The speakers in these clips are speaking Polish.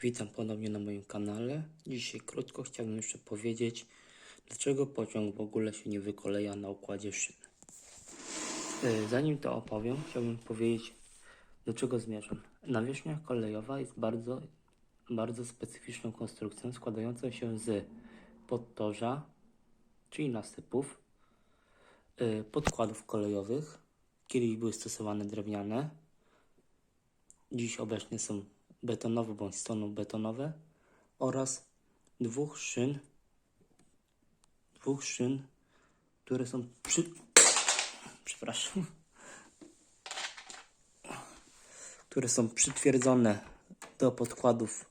Witam ponownie na moim kanale. Dzisiaj krótko chciałbym jeszcze powiedzieć, dlaczego pociąg w ogóle się nie wykoleja na układzie szyn. E, Zanim to opowiem, chciałbym powiedzieć, do czego zmierzam. Nawierzchnia kolejowa jest bardzo, bardzo specyficzną konstrukcją, składającą się z podtorza, czyli nasypów, e, podkładów kolejowych, kiedyś były stosowane drewniane, dziś obecnie są betonowe bądź stonobetonowe oraz dwóch szyn, dwóch szyn, które są przy... przepraszam, które są przytwierdzone do podkładów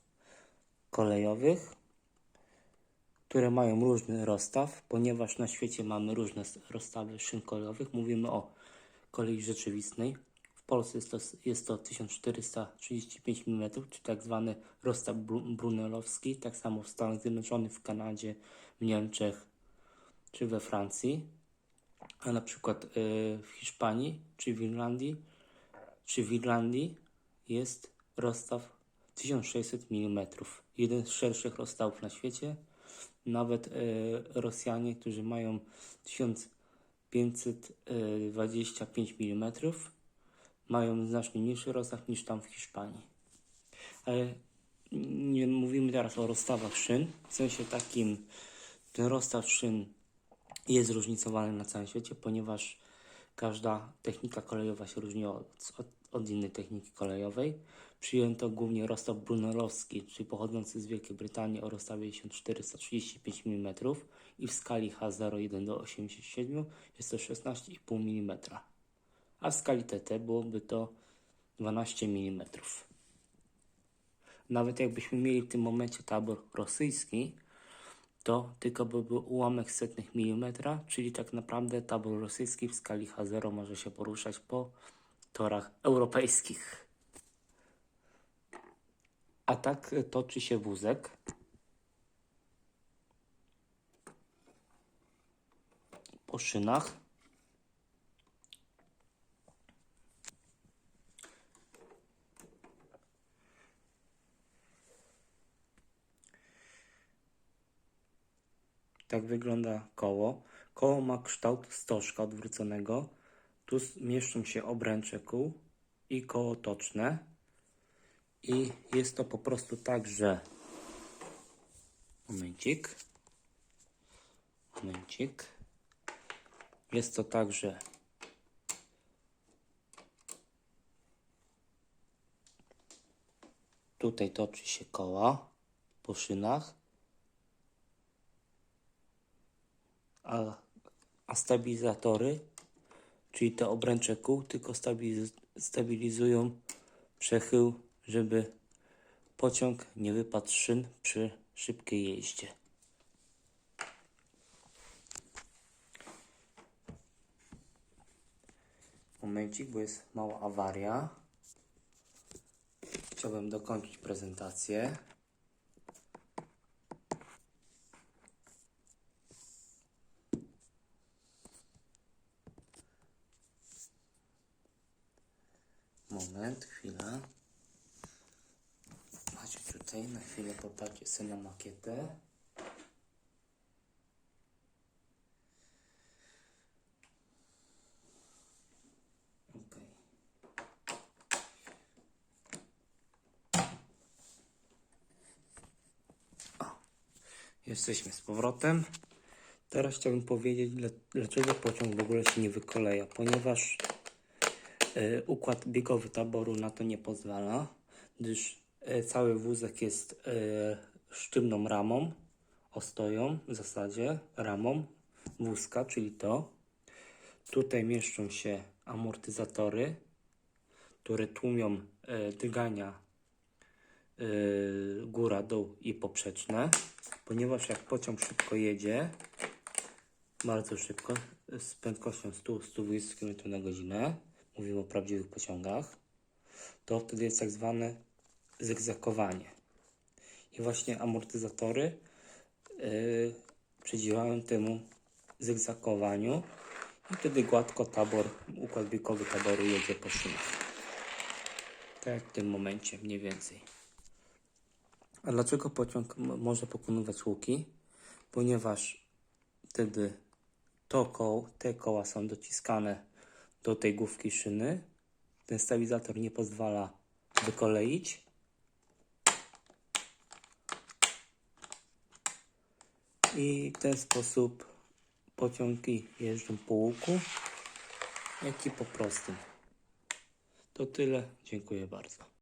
kolejowych, które mają różny rozstaw, ponieważ na świecie mamy różne rozstawy szyn kolejowych. Mówimy o kolei rzeczywistej. Polsce jest to, jest to 1435 mm, czy tak zwany rozstaw bru- brunelowski. Tak samo w Stanach Zjednoczonych, w Kanadzie, w Niemczech czy we Francji. A na przykład y, w Hiszpanii czy w Irlandii czy w Irlandii jest rozstaw 1600 mm. Jeden z szerszych rozstawów na świecie. Nawet y, Rosjanie, którzy mają 1525 mm, mają znacznie mniejszy rozstaw niż tam w Hiszpanii. Ale nie mówimy teraz o rozstawach szyn. W sensie takim, ten rozstaw szyn jest zróżnicowany na całym świecie, ponieważ każda technika kolejowa się różni od, od, od innej techniki kolejowej. Przyjęto głównie rozstaw brunelowski, czyli pochodzący z Wielkiej Brytanii o rozstawie 1435 mm i w skali H01 do 87 jest to 16,5 mm, a w skali TT byłoby to 12 mm. Nawet jakbyśmy mieli w tym momencie tabor rosyjski, to tylko by był ułamek setnych milimetra, czyli tak naprawdę tabor rosyjski w skali H0 może się poruszać po torach europejskich. A tak e, toczy się wózek. Po szynach. Tak wygląda koło. Koło ma kształt stożka odwróconego. Tu mieszczą się obręcze kół i koło toczne. I jest to po prostu tak, że... Momencik. Momencik. Jest to tak, że tutaj toczy się koła po szynach. A, a stabilizatory, czyli te obręcze kół, tylko stabiliz stabilizują przechył, żeby pociąg nie wypadł szyn przy szybkiej jeździe. Momencik, bo jest mała awaria. Chciałbym dokończyć prezentację. Moment, chwila. Macie tutaj, na chwilę popatrzcie sobie na makietę. Jesteśmy z powrotem. Teraz chciałbym powiedzieć, dla- dlaczego pociąg w ogóle się nie wykoleja. Ponieważ Układ biegowy taboru na to nie pozwala, gdyż e, cały wózek jest e, sztywną ramą, ostoją w zasadzie, ramą wózka, czyli to. Tutaj mieszczą się amortyzatory, które tłumią e, drgania e, góra, dół i poprzeczne, ponieważ jak pociąg szybko jedzie, bardzo szybko, z prędkością 100-120 km na godzinę, mówimy o prawdziwych pociągach, to wtedy jest tak zwane zygzakowanie. I właśnie amortyzatory yy, temu zygzakowaniu i wtedy gładko tabor, układ biegowy taboru jedzie po szynach. Tak w tym momencie mniej więcej. A dlaczego pociąg może pokonywać łuki? Ponieważ wtedy to koło, te koła są dociskane do tej główki szyny. Ten stabilizator nie pozwala wykoleić. I w ten sposób pociągi jeżdżą po łuku, jak i po prostym. To tyle. Dziękuję bardzo.